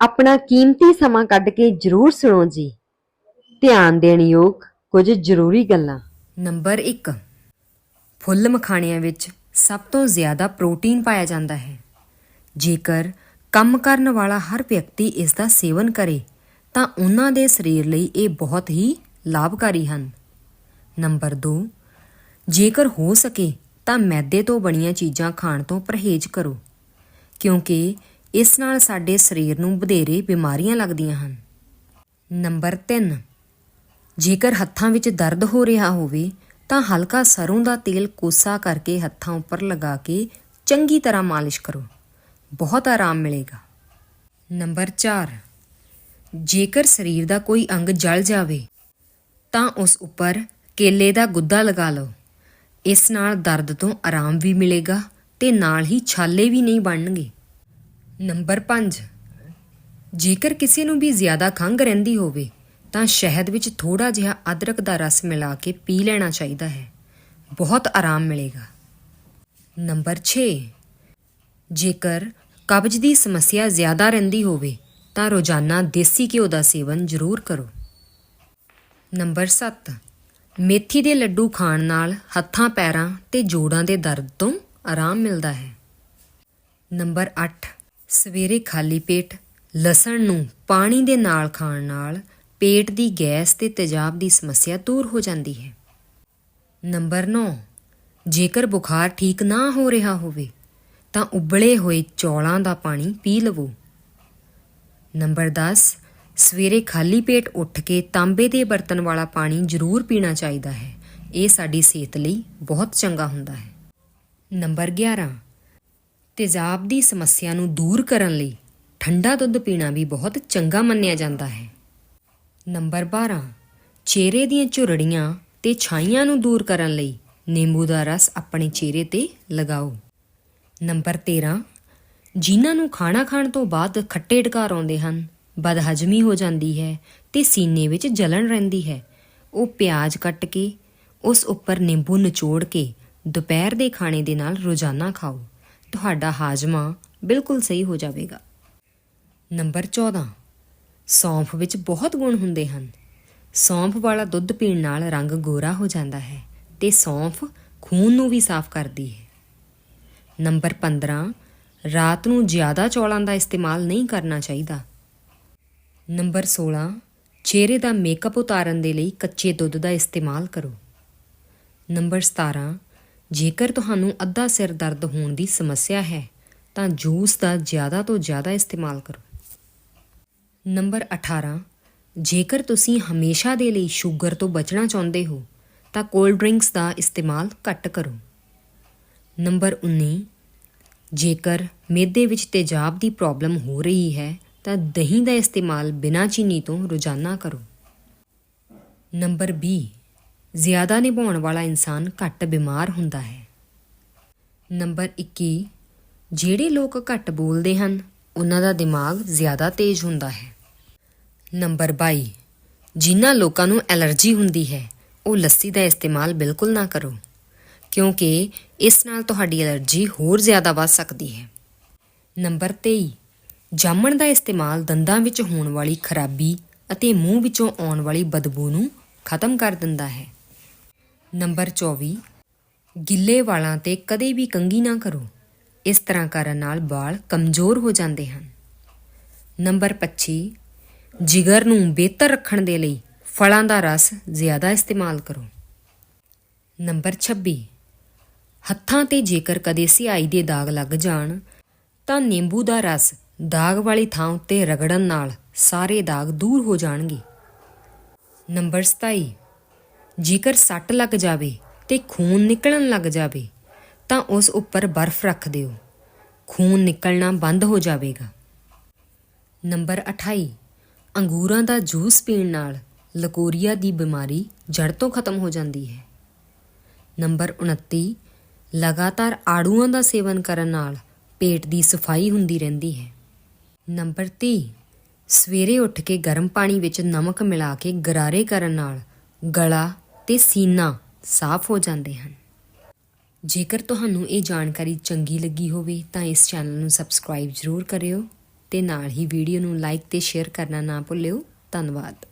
ਆਪਣਾ ਕੀਮਤੀ ਸਮਾਂ ਕੱਢ ਕੇ ਜ਼ਰੂਰ ਸੁਣੋ ਜੀ। ਧਿਆਨ ਦੇਣ ਯੋਗ ਕੁਝ ਜ਼ਰੂਰੀ ਗੱਲਾਂ। ਨੰਬਰ 1 ਫੁੱਲ ਮਖਾਣਿਆਂ ਵਿੱਚ ਸਭ ਤੋਂ ਜ਼ਿਆਦਾ ਪ੍ਰੋਟੀਨ ਪਾਇਆ ਜਾਂਦਾ ਹੈ। ਜੇਕਰ ਕੰਮ ਕਰਨ ਵਾਲਾ ਹਰ ਵਿਅਕਤੀ ਇਸ ਦਾ ਸੇਵਨ ਕਰੇ, ਤਾਂ ਉਹਨਾਂ ਦੇ ਸਰੀਰ ਲਈ ਇਹ ਬਹੁਤ ਹੀ ਲਾਭਕਾਰੀ ਹਨ। ਨੰਬਰ 2 ਜੇਕਰ ਹੋ ਸਕੇ ਤਾਂ ਮੈਦੇ ਤੋਂ ਬਣੀਆਂ ਚੀਜ਼ਾਂ ਖਾਣ ਤੋਂ ਪਰਹੇਜ਼ ਕਰੋ, ਕਿਉਂਕਿ ਇਸ ਨਾਲ ਸਾਡੇ ਸਰੀਰ ਨੂੰ ਵਧੇਰੇ ਬਿਮਾਰੀਆਂ ਲੱਗਦੀਆਂ ਹਨ। ਨੰਬਰ 3 ਜੇਕਰ ਹੱਥਾਂ ਵਿੱਚ ਦਰਦ ਹੋ ਰਿਹਾ ਹੋਵੇ, ਤਾਂ ਹਲਕਾ ਸਰੋਂ ਦਾ ਤੇਲ ਕੋਸਾ ਕਰਕੇ ਹੱਥਾਂ ਉੱਪਰ ਲਗਾ ਕੇ ਚੰਗੀ ਤਰ੍ਹਾਂ ਮਾਲਿਸ਼ ਕਰੋ। ਬਹੁਤ ਆਰਾਮ ਮਿਲੇਗਾ। ਨੰਬਰ 4 ਜੇਕਰ ਸਰੀਰ ਦਾ ਕੋਈ ਅੰਗ ਜਲ ਜਾਵੇ, ਤਾਂ ਉਸ ਉੱਪਰ ਕੇਲੇ ਦਾ ਗੁੱਦਾ ਲਗਾ ਲਓ। ਇਸ ਨਾਲ ਦਰਦ ਤੋਂ ਆਰਾਮ ਵੀ ਮਿਲੇਗਾ ਤੇ ਨਾਲ ਹੀ ਛਾਲੇ ਵੀ ਨਹੀਂ ਬਣਨਗੇ। ਨੰਬਰ 5 ਜੇਕਰ ਕਿਸੇ ਨੂੰ ਵੀ ਜ਼ਿਆਦਾ ਖੰਘ ਰਹਿੰਦੀ ਹੋਵੇ, ਤਾਂ ਸ਼ਹਿਦ ਵਿੱਚ ਥੋੜਾ ਜਿਹਾ ਅਦਰਕ ਦਾ ਰਸ ਮਿਲਾ ਕੇ ਪੀ ਲੈਣਾ ਚਾਹੀਦਾ ਹੈ। ਬਹੁਤ ਆਰਾਮ ਮਿਲੇਗਾ। ਨੰਬਰ 6 ਜੇਕਰ ਕਬਜ਼ ਦੀ ਸਮੱਸਿਆ ਜ਼ਿਆਦਾ ਰਹਿੰਦੀ ਹੋਵੇ, ਤਾਂ ਰੋਜ਼ਾਨਾ ਦੇਸੀ ਘਿਓ ਦਾ ਸੇਵਨ ਜ਼ਰੂਰ ਕਰੋ। ਨੰਬਰ 7 ਮੇਥੀ ਦੇ ਲੱਡੂ ਖਾਣ ਨਾਲ ਹੱਥਾਂ, ਪੈਰਾਂ ਤੇ ਜੋੜਾਂ ਦੇ ਦਰਦ ਤੋਂ ਆਰਾਮ ਮਿਲਦਾ ਹੈ। ਨੰਬਰ 8 ਸਵੇਰੇ ਖਾਲੀ ਪੇਟ ਲਸਣ ਨੂੰ ਪਾਣੀ ਦੇ ਨਾਲ ਖਾਣ ਨਾਲ ਪੇਟ ਦੀ ਗੈਸ ਤੇ ਤੇਜ਼ਾਬ ਦੀ ਸਮੱਸਿਆ ਦੂਰ ਹੋ ਜਾਂਦੀ ਹੈ। ਨੰਬਰ 9 ਜੇਕਰ ਬੁਖਾਰ ਠੀਕ ਨਾ ਹੋ ਰਿਹਾ ਹੋਵੇ, ਤਾਂ ਉਬਲੇ ਹੋਏ ਚੌਲਾਂ ਦਾ ਪਾਣੀ ਪੀ ਲਵੋ। ਨੰਬਰ 10 ਸਵੇਰੇ ਖਾਲੀ ਪੇਟ ਉੱਠ ਕੇ ਤਾਂਬੇ ਦੇ ਬਰਤਨ ਵਾਲਾ ਪਾਣੀ ਜ਼ਰੂਰ ਪੀਣਾ ਚਾਹੀਦਾ ਹੈ। ਇਹ ਸਾਡੀ ਸਿਹਤ ਲਈ ਬਹੁਤ ਚੰਗਾ ਹੁੰਦਾ ਹੈ। ਨੰਬਰ 11 ਤੇਜ਼ਾਬ ਦੀ ਸਮੱਸਿਆ ਨੂੰ ਦੂਰ ਕਰਨ ਲਈ ਠੰਡਾ ਦੁੱਧ ਪੀਣਾ ਵੀ ਬਹੁਤ ਚੰਗਾ ਮੰਨਿਆ ਜਾਂਦਾ ਹੈ। ਨੰਬਰ 12 ਚਿਹਰੇ ਦੀਆਂ ਝੁਰੜੀਆਂ ਤੇ ਛਾਈਆਂ ਨੂੰ ਦੂਰ ਕਰਨ ਲਈ ਨਿੰਬੂ ਦਾ ਰਸ ਆਪਣੇ ਚਿਹਰੇ ਤੇ ਲਗਾਓ। ਨੰਬਰ 13 ਜਿਨ੍ਹਾਂ ਨੂੰ ਖਾਣਾ ਖਾਣ ਤੋਂ ਬਾਅਦ ਖੱਟੇ ਢਕਾਰ ਆਉਂਦੇ ਹਨ, ਬਦਹਜਮੀ ਹੋ ਜਾਂਦੀ ਹੈ ਤੇ ਸੀਨੇ ਵਿੱਚ ਜਲਣ ਰਹਿੰਦੀ ਹੈ। ਉਹ ਪਿਆਜ਼ ਕੱਟ ਕੇ ਉਸ ਉੱਪਰ ਨਿੰਬੂ ਨਿਚੋੜ ਕੇ ਦੁਪਹਿਰ ਦੇ ਖਾਣੇ ਦੇ ਨਾਲ ਰੋਜ਼ਾਨਾ ਖਾਓ। ਤੁਹਾਡਾ ਹਾਜ਼ਮਾ ਬਿਲਕੁਲ ਸਹੀ ਹੋ ਜਾਵੇਗਾ। ਨੰਬਰ 14 ਸੌਂਫ ਵਿੱਚ ਬਹੁਤ ਗੁਣ ਹੁੰਦੇ ਹਨ। ਸੌਂਫ ਵਾਲਾ ਦੁੱਧ ਪੀਣ ਨਾਲ ਰੰਗ ਗੋਰਾ ਹੋ ਜਾਂਦਾ ਹੈ ਤੇ ਸੌਂਫ ਖੂਨ ਨੂੰ ਵੀ ਸਾਫ਼ ਕਰਦੀ ਹੈ। ਨੰਬਰ 15 ਰਾਤ ਨੂੰ ਜ਼ਿਆਦਾ ਚੌਲਾਂ ਦਾ ਇਸਤੇਮਾਲ ਨਹੀਂ ਕਰਨਾ ਚਾਹੀਦਾ। ਨੰਬਰ 16 ਚਿਹਰੇ ਦਾ ਮੇਕਅਪ ਉਤਾਰਨ ਦੇ ਲਈ ਕੱਚੇ ਦੁੱਧ ਦਾ ਇਸਤੇਮਾਲ ਕਰੋ। ਨੰਬਰ 17 ਜੇਕਰ ਤੁਹਾਨੂੰ ਅੱਧਾ ਸਿਰ ਦਰਦ ਹੋਣ ਦੀ ਸਮੱਸਿਆ ਹੈ, ਤਾਂ ਜੂਸ ਦਾ ਜ਼ਿਆਦਾ ਤੋਂ ਜ਼ਿਆਦਾ ਇਸਤੇਮਾਲ ਕਰੋ। ਨੰਬਰ 18 ਜੇਕਰ ਤੁਸੀਂ ਹਮੇਸ਼ਾ ਦੇ ਲਈ ਸ਼ੂਗਰ ਤੋਂ ਬਚਣਾ ਚਾਹੁੰਦੇ ਹੋ, ਤਾਂ ਕੋਲਡ ਡਰਿੰਕਸ ਦਾ ਇਸਤੇਮਾਲ ਘੱਟ ਕਰੋ। ਨੰਬਰ 19 ਜੇਕਰ ਮੇਦੇ ਵਿੱਚ ਤੇਜ਼ਾਬ ਦੀ ਪ੍ਰੋਬਲਮ ਹੋ ਰਹੀ ਹੈ, ਤਾਂ ਦਹੀਂ ਦਾ ਇਸਤੇਮਾਲ ਬਿਨਾਂ ਚੀਨੀ ਤੋਂ ਰੋਜ਼ਾਨਾ ਕਰੋ। ਨੰਬਰ 20 ਜ਼ਿਆਦਾ ਨਿਭਾਉਣ ਵਾਲਾ ਇਨਸਾਨ ਘੱਟ ਬਿਮਾਰ ਹੁੰਦਾ ਹੈ। ਨੰਬਰ 21 ਜਿਹੜੇ ਲੋਕ ਘੱਟ ਬੋਲਦੇ ਹਨ, ਉਹਨਾਂ ਦਾ ਦਿਮਾਗ ਜ਼ਿਆਦਾ ਤੇਜ਼ ਹੁੰਦਾ ਹੈ। ਨੰਬਰ 22 ਜਿਨ੍ਹਾਂ ਲੋਕਾਂ ਨੂੰ ਐਲਰਜੀ ਹੁੰਦੀ ਹੈ, ਉਹ ਲੱਸੀ ਦਾ ਇਸਤੇਮਾਲ ਬਿਲਕੁਲ ਨਾ ਕਰੋ, ਕਿਉਂਕਿ ਇਸ ਨਾਲ ਤੁਹਾਡੀ ਐਲਰਜੀ ਹੋਰ ਜ਼ਿਆਦਾ ਵੱਧ ਸਕਦੀ ਹੈ। ਨੰਬਰ 23 ਜਾਮਣ ਦਾ ਇਸਤੇਮਾਲ ਦੰਦਾਂ ਵਿੱਚ ਹੋਣ ਵਾਲੀ ਖਰਾਬੀ ਅਤੇ ਮੂੰਹ ਵਿੱਚੋਂ ਆਉਣ ਵਾਲੀ ਬਦਬੂ ਨੂੰ ਖਤਮ ਕਰ ਦਿੰਦਾ ਹੈ। ਨੰਬਰ 24 ਗਿੱਲੇ ਵਾਲਾਂ ਤੇ ਕਦੇ ਵੀ ਕੰਘੀ ਨਾ ਕਰੋ। ਇਸ ਤਰ੍ਹਾਂ ਕਰਨ ਨਾਲ ਵਾਲ ਕਮਜ਼ੋਰ ਹੋ ਜਾਂਦੇ ਹਨ। ਨੰਬਰ 25 ਜਿਗਰ ਨੂੰ ਬਿਹਤਰ ਰੱਖਣ ਦੇ ਲਈ ਫਲਾਂ ਦਾ ਰਸ ਜ਼ਿਆਦਾ ਇਸਤੇਮਾਲ ਕਰੋ। ਨੰਬਰ 26 ਹੱਥਾਂ ਤੇ ਜੇਕਰ ਕਦੇ ਸਿਆਈ ਦੇ ਦਾਗ ਲੱਗ ਜਾਣ, ਤਾਂ ਨਿੰਬੂ ਦਾ ਰਸ ਦਾਗ ਵਾਲੀ ਥਾਂ ਉੱਤੇ ਰਗੜਨ ਨਾਲ ਸਾਰੇ ਦਾਗ ਦੂਰ ਹੋ ਜਾਣਗੇ। ਨੰਬਰ 27 ਜੇਕਰ ਸੱਟ ਲੱਗ ਜਾਵੇ ਤੇ ਖੂਨ ਨਿਕਲਣ ਲੱਗ ਜਾਵੇ, ਤਾਂ ਉਸ ਉੱਪਰ ਬਰਫ਼ ਰੱਖ ਦਿਓ। ਖੂਨ ਨਿਕਲਣਾ ਬੰਦ ਹੋ ਜਾਵੇਗਾ। ਨੰਬਰ 28 ਅੰਗੂਰਾਂ ਦਾ ਜੂਸ ਪੀਣ ਨਾਲ ਲਕੋਰੀਆ ਦੀ ਬਿਮਾਰੀ ਜੜ ਤੋਂ ਖਤਮ ਹੋ ਜਾਂਦੀ ਹੈ। ਨੰਬਰ 29 ਲਗਾਤਾਰ ਆੜੂਆਂ ਦਾ ਸੇਵਨ ਕਰਨ ਨਾਲ ਪੇਟ ਦੀ ਸਫ਼ਾਈ ਹੁੰਦੀ ਰਹਿੰਦੀ ਹੈ। ਨੰਬਰ 30 ਸਵੇਰੇ ਉੱਠ ਕੇ ਗਰਮ ਪਾਣੀ ਵਿੱਚ ਨਮਕ ਮਿਲਾ ਕੇ ਗਰਾਰੇ ਕਰਨ ਨਾਲ ਗਲਾ ਤੇ ਸੀਨਾ ਸਾਫ਼ ਹੋ ਜਾਂਦੇ ਹਨ। ਜੇਕਰ ਤੁਹਾਨੂੰ ਇਹ ਜਾਣਕਾਰੀ ਚੰਗੀ ਲੱਗੀ ਹੋਵੇ ਤਾਂ ਇਸ ਚੈਨਲ ਨੂੰ ਸਬਸਕ੍ਰਾਈਬ ਜ਼ਰੂਰ ਕਰਿਓ ਤੇ ਨਾਲ ਹੀ ਵੀਡੀਓ ਨੂੰ ਲਾਈਕ ਤੇ ਸ਼ੇਅਰ ਕਰਨਾ ਨਾ ਭੁੱਲਿਓ। ਧੰਨਵਾਦ।